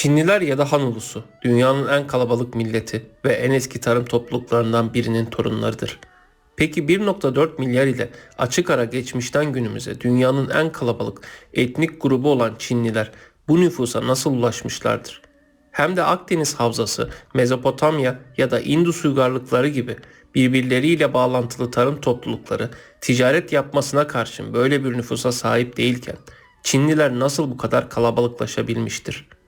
Çinliler ya da Han ulusu dünyanın en kalabalık milleti ve en eski tarım topluluklarından birinin torunlarıdır. Peki 1.4 milyar ile açık ara geçmişten günümüze dünyanın en kalabalık etnik grubu olan Çinliler bu nüfusa nasıl ulaşmışlardır? Hem de Akdeniz Havzası, Mezopotamya ya da Indus uygarlıkları gibi birbirleriyle bağlantılı tarım toplulukları ticaret yapmasına karşın böyle bir nüfusa sahip değilken Çinliler nasıl bu kadar kalabalıklaşabilmiştir?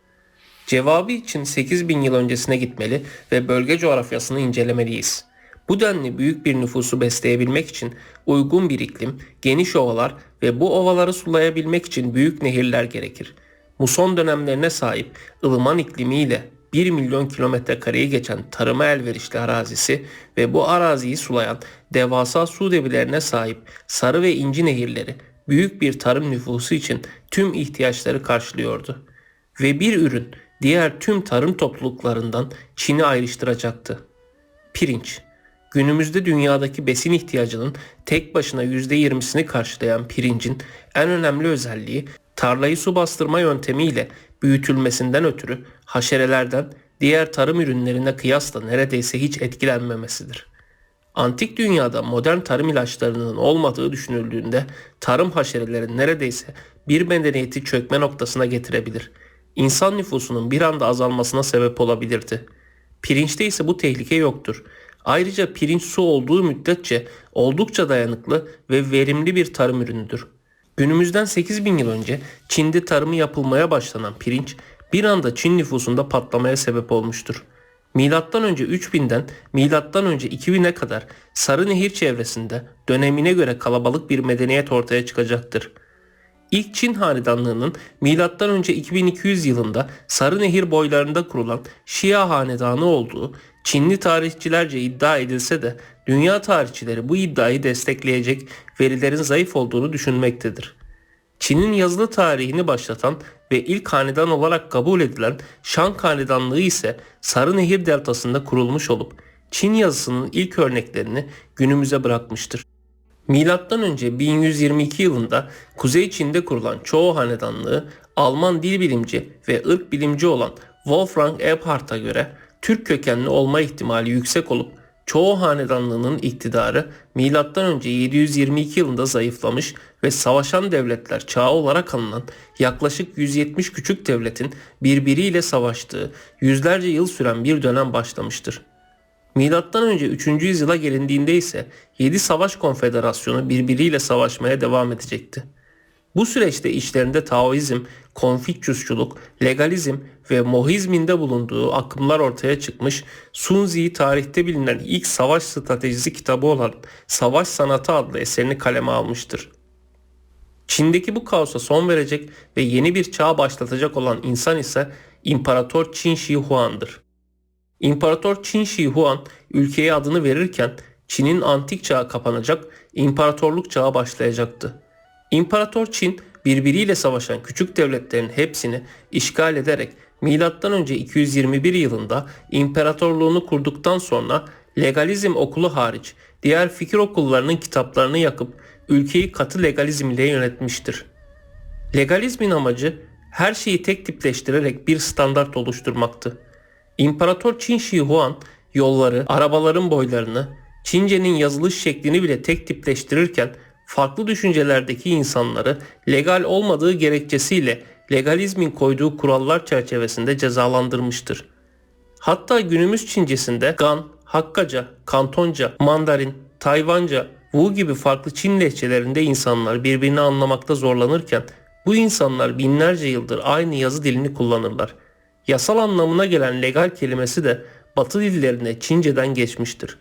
Cevabı için 8000 yıl öncesine gitmeli ve bölge coğrafyasını incelemeliyiz. Bu denli büyük bir nüfusu besleyebilmek için uygun bir iklim, geniş ovalar ve bu ovaları sulayabilmek için büyük nehirler gerekir. Muson dönemlerine sahip ılıman iklimiyle 1 milyon kilometre kareyi geçen tarıma elverişli arazisi ve bu araziyi sulayan devasa su debilerine sahip sarı ve inci nehirleri büyük bir tarım nüfusu için tüm ihtiyaçları karşılıyordu. Ve bir ürün diğer tüm tarım topluluklarından Çin'i ayrıştıracaktı. Pirinç. Günümüzde dünyadaki besin ihtiyacının tek başına %20'sini karşılayan pirincin en önemli özelliği tarlayı su bastırma yöntemiyle büyütülmesinden ötürü haşerelerden diğer tarım ürünlerine kıyasla neredeyse hiç etkilenmemesidir. Antik dünyada modern tarım ilaçlarının olmadığı düşünüldüğünde tarım haşereleri neredeyse bir medeniyeti çökme noktasına getirebilir. İnsan nüfusunun bir anda azalmasına sebep olabilirdi. Pirinçte ise bu tehlike yoktur. Ayrıca pirinç su olduğu müddetçe oldukça dayanıklı ve verimli bir tarım ürünüdür. Günümüzden 8000 yıl önce Çin'de tarımı yapılmaya başlanan pirinç bir anda Çin nüfusunda patlamaya sebep olmuştur. Milattan önce 3000'den milattan önce 2000'e kadar Sarı Nehir çevresinde dönemine göre kalabalık bir medeniyet ortaya çıkacaktır. İlk Çin hanedanlığının önce 2200 yılında Sarı Nehir boylarında kurulan Şia hanedanı olduğu Çinli tarihçilerce iddia edilse de dünya tarihçileri bu iddiayı destekleyecek verilerin zayıf olduğunu düşünmektedir. Çin'in yazılı tarihini başlatan ve ilk hanedan olarak kabul edilen Shang hanedanlığı ise Sarı Nehir deltasında kurulmuş olup Çin yazısının ilk örneklerini günümüze bırakmıştır. Milattan önce 1122 yılında Kuzey Çin'de kurulan Çoğu Hanedanlığı Alman dil bilimci ve ırk bilimci olan Wolfgang Eberhard'a göre Türk kökenli olma ihtimali yüksek olup Çoğu hanedanlığının iktidarı M.Ö. 722 yılında zayıflamış ve savaşan devletler çağı olarak anılan yaklaşık 170 küçük devletin birbiriyle savaştığı yüzlerce yıl süren bir dönem başlamıştır. M.Ö. 3. yüzyıla gelindiğinde ise 7 savaş konfederasyonu birbiriyle savaşmaya devam edecekti. Bu süreçte içlerinde Taoizm, Konfüçyüsçuluk, legalizm ve Mohizminde bulunduğu akımlar ortaya çıkmış, Sun Tzu tarihte bilinen ilk savaş stratejisi kitabı olan Savaş Sanatı adlı eserini kaleme almıştır. Çin'deki bu kaosa son verecek ve yeni bir çağ başlatacak olan insan ise İmparator Qin Shi Huang'dır. İmparator Qin Shi Huang ülkeye adını verirken Çin'in antik çağı kapanacak, imparatorluk çağı başlayacaktı. İmparator Çin birbiriyle savaşan küçük devletlerin hepsini işgal ederek M.Ö. 221 yılında imparatorluğunu kurduktan sonra legalizm okulu hariç diğer fikir okullarının kitaplarını yakıp ülkeyi katı legalizm ile yönetmiştir. Legalizmin amacı her şeyi tek tipleştirerek bir standart oluşturmaktı. İmparator Qin Shi Huang yolları, arabaların boylarını, Çince'nin yazılış şeklini bile tek tipleştirirken farklı düşüncelerdeki insanları legal olmadığı gerekçesiyle legalizmin koyduğu kurallar çerçevesinde cezalandırmıştır. Hatta günümüz Çincesinde Gan, Hakkaca, Kantonca, Mandarin, Tayvanca, Wu gibi farklı Çin lehçelerinde insanlar birbirini anlamakta zorlanırken bu insanlar binlerce yıldır aynı yazı dilini kullanırlar. Yasal anlamına gelen legal kelimesi de Batı dillerine Çince'den geçmiştir.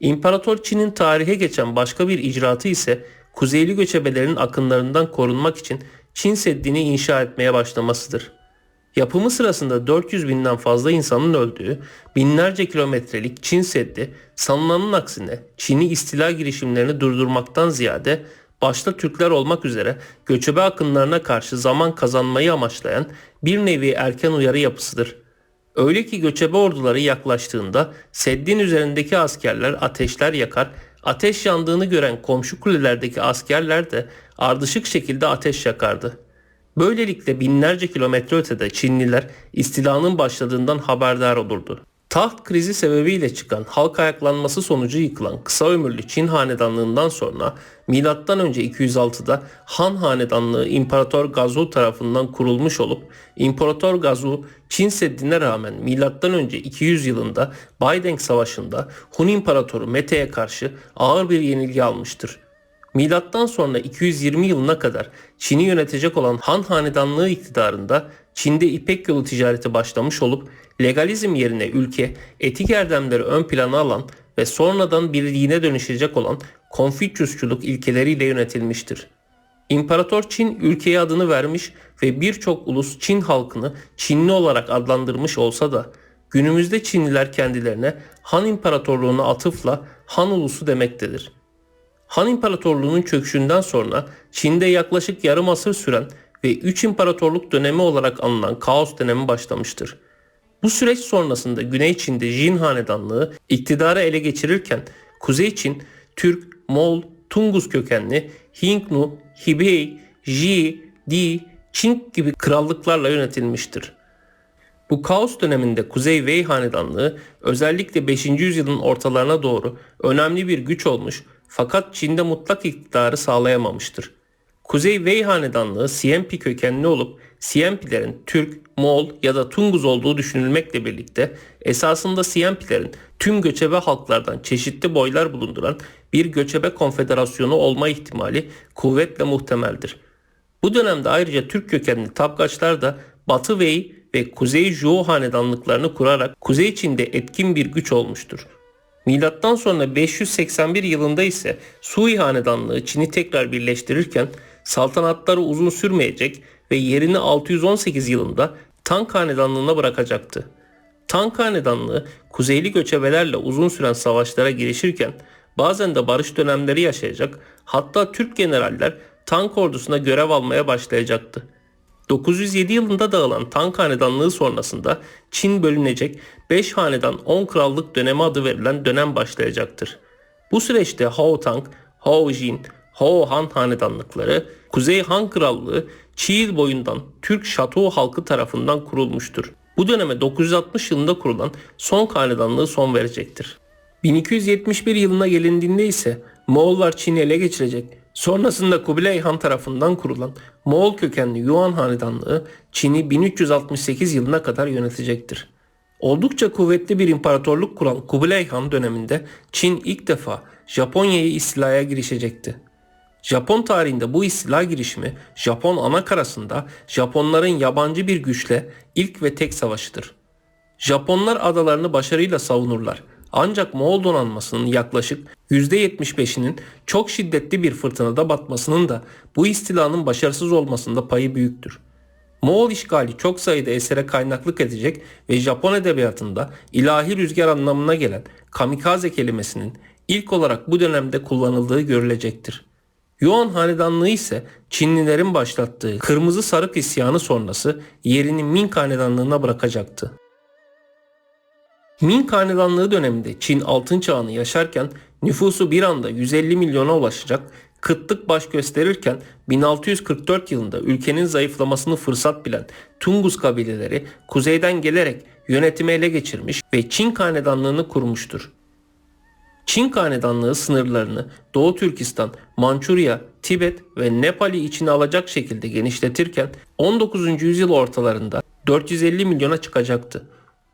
İmparator Çin'in tarihe geçen başka bir icraatı ise Kuzeyli göçebelerin akınlarından korunmak için Çin Seddi'ni inşa etmeye başlamasıdır. Yapımı sırasında 400 binden fazla insanın öldüğü binlerce kilometrelik Çin Seddi sanılanın aksine Çin'i istila girişimlerini durdurmaktan ziyade başta Türkler olmak üzere göçebe akınlarına karşı zaman kazanmayı amaçlayan bir nevi erken uyarı yapısıdır. Öyle ki göçebe orduları yaklaştığında Seddin üzerindeki askerler ateşler yakar Ateş yandığını gören komşu kulelerdeki askerler de ardışık şekilde ateş yakardı. Böylelikle binlerce kilometre ötede Çinliler istilanın başladığından haberdar olurdu. Taht krizi sebebiyle çıkan halk ayaklanması sonucu yıkılan kısa ömürlü Çin hanedanlığından sonra M.Ö. 206'da Han hanedanlığı İmparator Gazu tarafından kurulmuş olup İmparator Gazu Çin Seddi'ne rağmen M.Ö. 200 yılında Baydeng Savaşı'nda Hun İmparatoru Mete'ye karşı ağır bir yenilgi almıştır. Milattan sonra 220 yılına kadar Çin'i yönetecek olan Han Hanedanlığı iktidarında Çin'de İpek yolu ticareti başlamış olup legalizm yerine ülke etik erdemleri ön plana alan ve sonradan bir dine dönüşecek olan Konfüçyüsçülük ilkeleriyle yönetilmiştir. İmparator Çin ülkeye adını vermiş ve birçok ulus Çin halkını Çinli olarak adlandırmış olsa da günümüzde Çinliler kendilerine Han İmparatorluğuna atıfla Han ulusu demektedir. Han İmparatorluğu'nun çöküşünden sonra Çin'de yaklaşık yarım asır süren ve 3 imparatorluk dönemi olarak anılan kaos dönemi başlamıştır. Bu süreç sonrasında Güney Çin'de Jin Hanedanlığı iktidarı ele geçirirken Kuzey Çin, Türk, Moğol, Tungus kökenli Hingnu, Hibei, Ji, Di, Çin gibi krallıklarla yönetilmiştir. Bu kaos döneminde Kuzey Wei Hanedanlığı özellikle 5. yüzyılın ortalarına doğru önemli bir güç olmuş fakat Çin'de mutlak iktidarı sağlayamamıştır. Kuzey Wei Hanedanlığı Siempi kökenli olup Siempilerin Türk, Moğol ya da Tunguz olduğu düşünülmekle birlikte esasında Siempilerin tüm göçebe halklardan çeşitli boylar bulunduran bir göçebe konfederasyonu olma ihtimali kuvvetle muhtemeldir. Bu dönemde ayrıca Türk kökenli Tapkaçlar da Batı Wei ve Kuzey Zhou hanedanlıklarını kurarak Kuzey Çin'de etkin bir güç olmuştur. Milattan sonra 581 yılında ise Sui hanedanlığı Çin'i tekrar birleştirirken saltanatları uzun sürmeyecek ve yerini 618 yılında Tang hanedanlığına bırakacaktı. Tang hanedanlığı kuzeyli göçebelerle uzun süren savaşlara girişirken bazen de barış dönemleri yaşayacak hatta Türk generaller Tang ordusuna görev almaya başlayacaktı. 907 yılında dağılan Tang Hanedanlığı sonrasında Çin bölünecek 5 hanedan 10 krallık dönemi adı verilen dönem başlayacaktır. Bu süreçte Hao Tang, Hao Jin, Hao Han hanedanlıkları Kuzey Han Krallığı Çiğil boyundan Türk Şato halkı tarafından kurulmuştur. Bu döneme 960 yılında kurulan Song Hanedanlığı son verecektir. 1271 yılına gelindiğinde ise Moğollar Çin'i ele geçirecek. Sonrasında Kubilay Han tarafından kurulan Moğol kökenli Yuan Hanedanlığı Çin'i 1368 yılına kadar yönetecektir. Oldukça kuvvetli bir imparatorluk kuran Kubilay Han döneminde Çin ilk defa Japonya'yı istilaya girişecekti. Japon tarihinde bu istila girişimi Japon ana karasında Japonların yabancı bir güçle ilk ve tek savaşıdır. Japonlar adalarını başarıyla savunurlar. Ancak Moğol donanmasının yaklaşık %75'inin çok şiddetli bir fırtınada batmasının da bu istilanın başarısız olmasında payı büyüktür. Moğol işgali çok sayıda esere kaynaklık edecek ve Japon edebiyatında ilahi rüzgar anlamına gelen kamikaze kelimesinin ilk olarak bu dönemde kullanıldığı görülecektir. Yuan Hanedanlığı ise Çinlilerin başlattığı Kırmızı Sarık isyanı sonrası yerini Ming Hanedanlığına bırakacaktı. Ming Hanedanlığı döneminde Çin altın çağını yaşarken nüfusu bir anda 150 milyona ulaşacak, kıtlık baş gösterirken 1644 yılında ülkenin zayıflamasını fırsat bilen Tungus kabileleri kuzeyden gelerek yönetimi ele geçirmiş ve Çin Hanedanlığını kurmuştur. Çin Hanedanlığı sınırlarını Doğu Türkistan, Mançurya, Tibet ve Nepal'i içine alacak şekilde genişletirken 19. yüzyıl ortalarında 450 milyona çıkacaktı.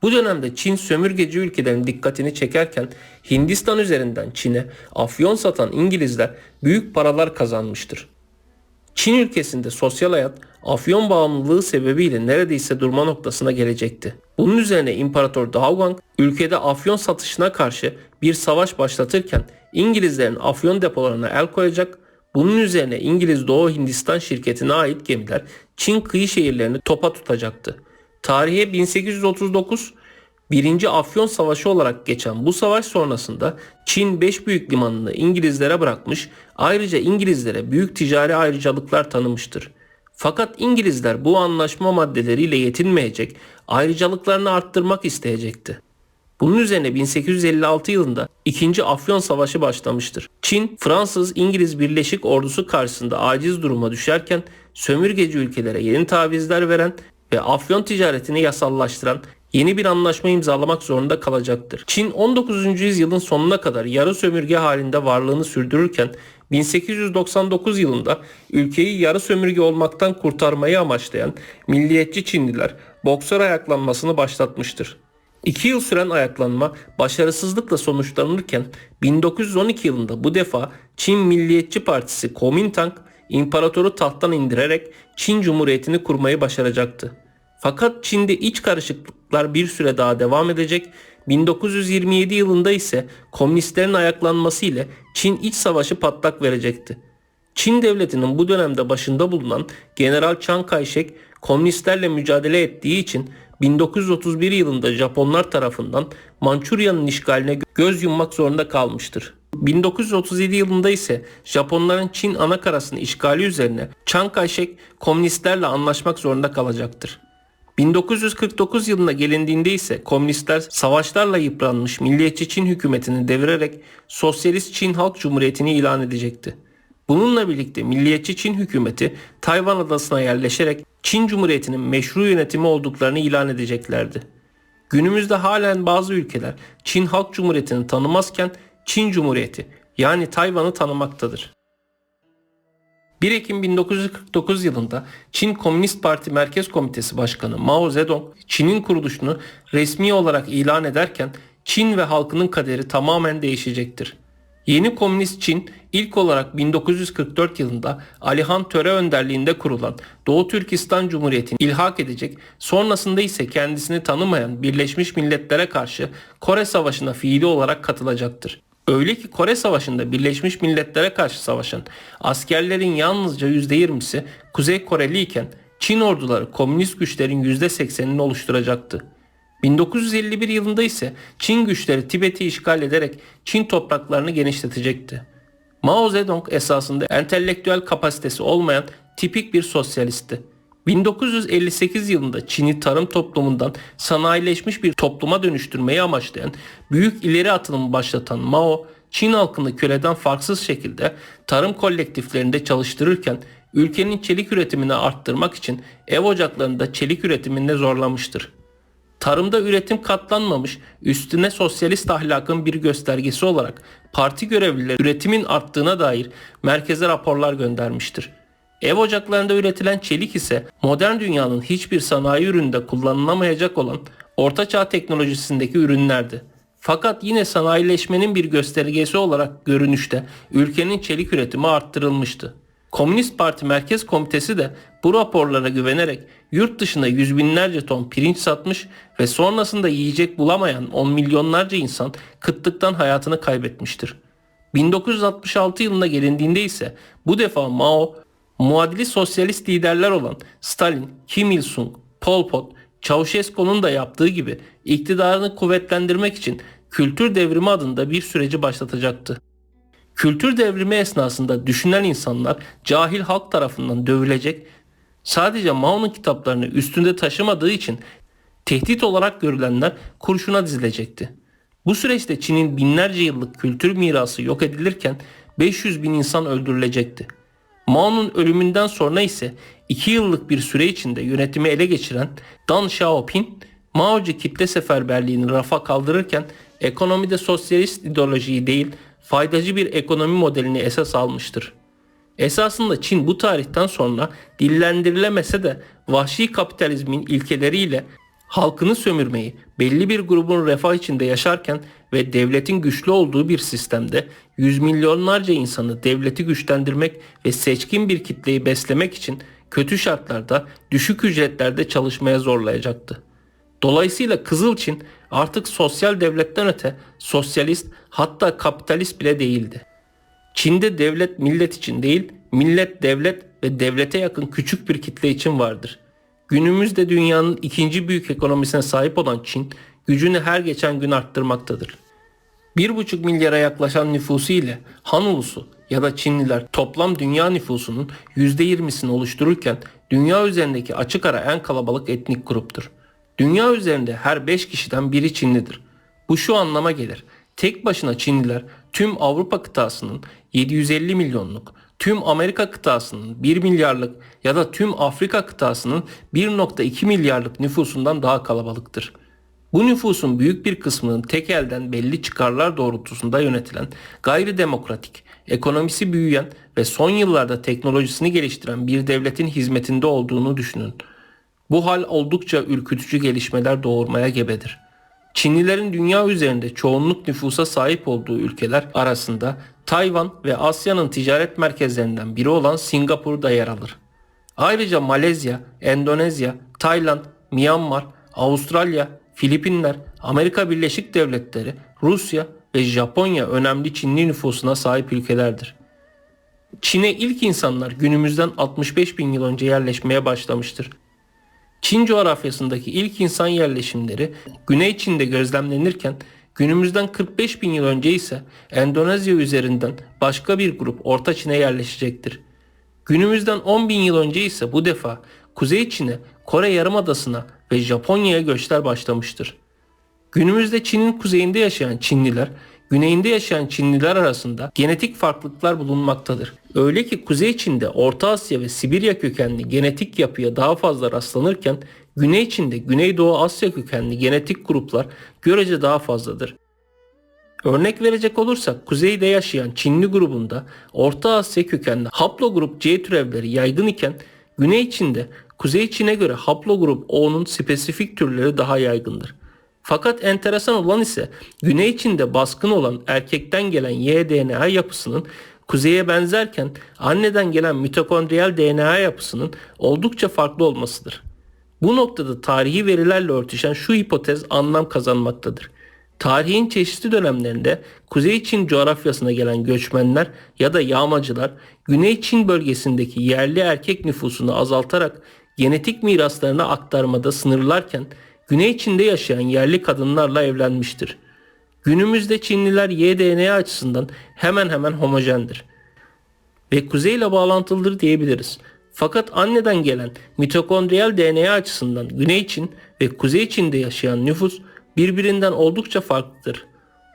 Bu dönemde Çin sömürgeci ülkelerin dikkatini çekerken Hindistan üzerinden Çin'e afyon satan İngilizler büyük paralar kazanmıştır. Çin ülkesinde sosyal hayat afyon bağımlılığı sebebiyle neredeyse durma noktasına gelecekti. Bunun üzerine İmparator Daoguang ülkede afyon satışına karşı bir savaş başlatırken İngilizlerin afyon depolarına el koyacak, bunun üzerine İngiliz Doğu Hindistan şirketine ait gemiler Çin kıyı şehirlerini topa tutacaktı. Tarihe 1839 1. Afyon Savaşı olarak geçen bu savaş sonrasında Çin 5 büyük limanını İngilizlere bırakmış, ayrıca İngilizlere büyük ticari ayrıcalıklar tanımıştır. Fakat İngilizler bu anlaşma maddeleriyle yetinmeyecek, ayrıcalıklarını arttırmak isteyecekti. Bunun üzerine 1856 yılında 2. Afyon Savaşı başlamıştır. Çin, Fransız-İngiliz Birleşik Ordusu karşısında aciz duruma düşerken sömürgeci ülkelere yeni tavizler veren ve Afyon ticaretini yasallaştıran yeni bir anlaşma imzalamak zorunda kalacaktır. Çin 19. yüzyılın sonuna kadar yarı sömürge halinde varlığını sürdürürken 1899 yılında ülkeyi yarı sömürge olmaktan kurtarmayı amaçlayan milliyetçi Çinliler boksör ayaklanmasını başlatmıştır. İki yıl süren ayaklanma başarısızlıkla sonuçlanırken 1912 yılında bu defa Çin Milliyetçi Partisi Kuomintang imparatoru tahttan indirerek Çin Cumhuriyeti'ni kurmayı başaracaktı. Fakat Çin'de iç karışıklıklar bir süre daha devam edecek. 1927 yılında ise komünistlerin ayaklanması ile Çin iç savaşı patlak verecekti. Çin devletinin bu dönemde başında bulunan General Chiang Kai-shek komünistlerle mücadele ettiği için 1931 yılında Japonlar tarafından Mançurya'nın işgaline göz yummak zorunda kalmıştır. 1937 yılında ise Japonların Çin anakarasını işgali üzerine Chiang Kai-shek komünistlerle anlaşmak zorunda kalacaktır. 1949 yılına gelindiğinde ise komünistler savaşlarla yıpranmış milliyetçi Çin hükümetini devirerek Sosyalist Çin Halk Cumhuriyeti'ni ilan edecekti. Bununla birlikte milliyetçi Çin hükümeti Tayvan adasına yerleşerek Çin Cumhuriyeti'nin meşru yönetimi olduklarını ilan edeceklerdi. Günümüzde halen bazı ülkeler Çin Halk Cumhuriyeti'ni tanımazken Çin Cumhuriyeti yani Tayvan'ı tanımaktadır. 1 Ekim 1949 yılında Çin Komünist Parti Merkez Komitesi Başkanı Mao Zedong Çin'in kuruluşunu resmi olarak ilan ederken Çin ve halkının kaderi tamamen değişecektir. Yeni Komünist Çin ilk olarak 1944 yılında Alihan Töre önderliğinde kurulan Doğu Türkistan Cumhuriyeti'ni ilhak edecek, sonrasında ise kendisini tanımayan Birleşmiş Milletler'e karşı Kore Savaşı'na fiili olarak katılacaktır. Öyle ki Kore Savaşı'nda Birleşmiş Milletler'e karşı savaşan askerlerin yalnızca %20'si Kuzey Koreli iken Çin orduları komünist güçlerin %80'ini oluşturacaktı. 1951 yılında ise Çin güçleri Tibet'i işgal ederek Çin topraklarını genişletecekti. Mao Zedong esasında entelektüel kapasitesi olmayan tipik bir sosyalistti. 1958 yılında Çin'i tarım toplumundan sanayileşmiş bir topluma dönüştürmeyi amaçlayan büyük ileri atılımı başlatan Mao, Çin halkını köleden farksız şekilde tarım kolektiflerinde çalıştırırken ülkenin çelik üretimini arttırmak için ev ocaklarında çelik üretiminde zorlamıştır. Tarımda üretim katlanmamış, üstüne sosyalist ahlakın bir göstergesi olarak parti görevlileri üretimin arttığına dair merkeze raporlar göndermiştir. Ev ocaklarında üretilen çelik ise modern dünyanın hiçbir sanayi ürününde kullanılamayacak olan ortaçağ teknolojisindeki ürünlerdi. Fakat yine sanayileşmenin bir göstergesi olarak görünüşte ülkenin çelik üretimi arttırılmıştı. Komünist Parti Merkez Komitesi de bu raporlara güvenerek yurt dışına yüz binlerce ton pirinç satmış ve sonrasında yiyecek bulamayan on milyonlarca insan kıtlıktan hayatını kaybetmiştir. 1966 yılına gelindiğinde ise bu defa Mao muadili sosyalist liderler olan Stalin, Kim Il-sung, Pol Pot, Çavuşesku'nun da yaptığı gibi iktidarını kuvvetlendirmek için kültür devrimi adında bir süreci başlatacaktı. Kültür devrimi esnasında düşünen insanlar cahil halk tarafından dövülecek, sadece Mao'nun kitaplarını üstünde taşımadığı için tehdit olarak görülenler kurşuna dizilecekti. Bu süreçte Çin'in binlerce yıllık kültür mirası yok edilirken 500 bin insan öldürülecekti. Mao'nun ölümünden sonra ise 2 yıllık bir süre içinde yönetimi ele geçiren Deng Xiaoping, Mao'cu kitle seferberliğini rafa kaldırırken ekonomide sosyalist ideolojiyi değil faydacı bir ekonomi modelini esas almıştır. Esasında Çin bu tarihten sonra dillendirilemese de vahşi kapitalizmin ilkeleriyle halkını sömürmeyi, belli bir grubun refah içinde yaşarken ve devletin güçlü olduğu bir sistemde yüz milyonlarca insanı devleti güçlendirmek ve seçkin bir kitleyi beslemek için kötü şartlarda, düşük ücretlerde çalışmaya zorlayacaktı. Dolayısıyla Kızıl Çin artık sosyal devletten öte sosyalist hatta kapitalist bile değildi. Çin'de devlet millet için değil, millet devlet ve devlete yakın küçük bir kitle için vardır. Günümüzde dünyanın ikinci büyük ekonomisine sahip olan Çin, gücünü her geçen gün arttırmaktadır. 1,5 milyara yaklaşan nüfusu ile Han ulusu ya da Çinliler toplam dünya nüfusunun %20'sini oluştururken dünya üzerindeki açık ara en kalabalık etnik gruptur. Dünya üzerinde her 5 kişiden biri Çinlidir. Bu şu anlama gelir. Tek başına Çinliler tüm Avrupa kıtasının 750 milyonluk, tüm Amerika kıtasının 1 milyarlık ya da tüm Afrika kıtasının 1.2 milyarlık nüfusundan daha kalabalıktır. Bu nüfusun büyük bir kısmının tek elden belli çıkarlar doğrultusunda yönetilen, gayri demokratik, ekonomisi büyüyen ve son yıllarda teknolojisini geliştiren bir devletin hizmetinde olduğunu düşünün. Bu hal oldukça ürkütücü gelişmeler doğurmaya gebedir. Çinlilerin dünya üzerinde çoğunluk nüfusa sahip olduğu ülkeler arasında Tayvan ve Asya'nın ticaret merkezlerinden biri olan Singapur da yer alır. Ayrıca Malezya, Endonezya, Tayland, Myanmar, Avustralya, Filipinler, Amerika Birleşik Devletleri, Rusya ve Japonya önemli Çinli nüfusuna sahip ülkelerdir. Çin'e ilk insanlar günümüzden 65 bin yıl önce yerleşmeye başlamıştır. Çin coğrafyasındaki ilk insan yerleşimleri Güney Çin'de gözlemlenirken günümüzden 45 bin yıl önce ise Endonezya üzerinden başka bir grup Orta Çin'e yerleşecektir. Günümüzden 10 bin yıl önce ise bu defa Kuzey Çin'e, Kore Yarımadası'na ve Japonya'ya göçler başlamıştır. Günümüzde Çin'in kuzeyinde yaşayan Çinliler, güneyinde yaşayan Çinliler arasında genetik farklılıklar bulunmaktadır. Öyle ki Kuzey Çin'de Orta Asya ve Sibirya kökenli genetik yapıya daha fazla rastlanırken Güney Çin'de Güneydoğu Asya kökenli genetik gruplar görece daha fazladır. Örnek verecek olursak kuzeyde yaşayan Çinli grubunda Orta Asya kökenli haplogrup C türevleri yaygın iken Güney Çin'de Kuzey Çin'e göre haplogrup O'nun spesifik türleri daha yaygındır. Fakat enteresan olan ise Güney Çin'de baskın olan erkekten gelen Y DNA yapısının kuzeye benzerken anneden gelen mitokondriyal DNA yapısının oldukça farklı olmasıdır. Bu noktada tarihi verilerle örtüşen şu hipotez anlam kazanmaktadır. Tarihin çeşitli dönemlerinde Kuzey Çin coğrafyasına gelen göçmenler ya da yağmacılar Güney Çin bölgesindeki yerli erkek nüfusunu azaltarak genetik miraslarını aktarmada sınırlarken Güney Çin'de yaşayan yerli kadınlarla evlenmiştir. Günümüzde Çinliler Y-DNA açısından hemen hemen homojendir ve kuzeyle bağlantılıdır diyebiliriz. Fakat anneden gelen mitokondriyal DNA açısından Güney Çin ve Kuzey Çin'de yaşayan nüfus birbirinden oldukça farklıdır.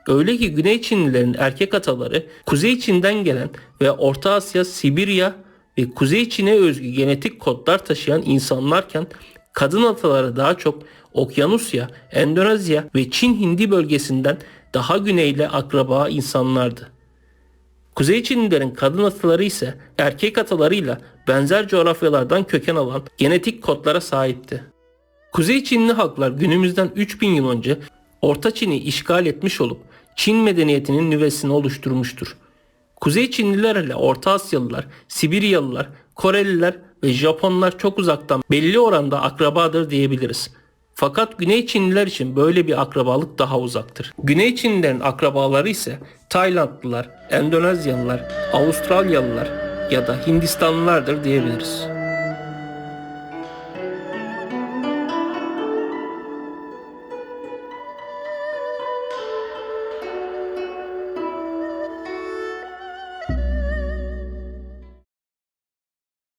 Öyle ki Güney Çinlilerin erkek ataları Kuzey Çin'den gelen ve Orta Asya, Sibirya ve Kuzey Çin'e özgü genetik kodlar taşıyan insanlarken kadın ataları daha çok Okyanusya, Endonezya ve Çin Hindi bölgesinden daha güneyle akraba insanlardı. Kuzey Çinlilerin kadın ataları ise erkek atalarıyla benzer coğrafyalardan köken alan genetik kodlara sahipti. Kuzey Çinli halklar günümüzden 3000 yıl önce Orta Çin'i işgal etmiş olup Çin medeniyetinin nüvesini oluşturmuştur. Kuzey Çinliler ile Orta Asyalılar, Sibiryalılar, Koreliler ve Japonlar çok uzaktan belli oranda akrabadır diyebiliriz. Fakat Güney Çinliler için böyle bir akrabalık daha uzaktır. Güney Çinlilerin akrabaları ise Taylandlılar, Endonezyalılar, Avustralyalılar ya da Hindistanlılardır diyebiliriz.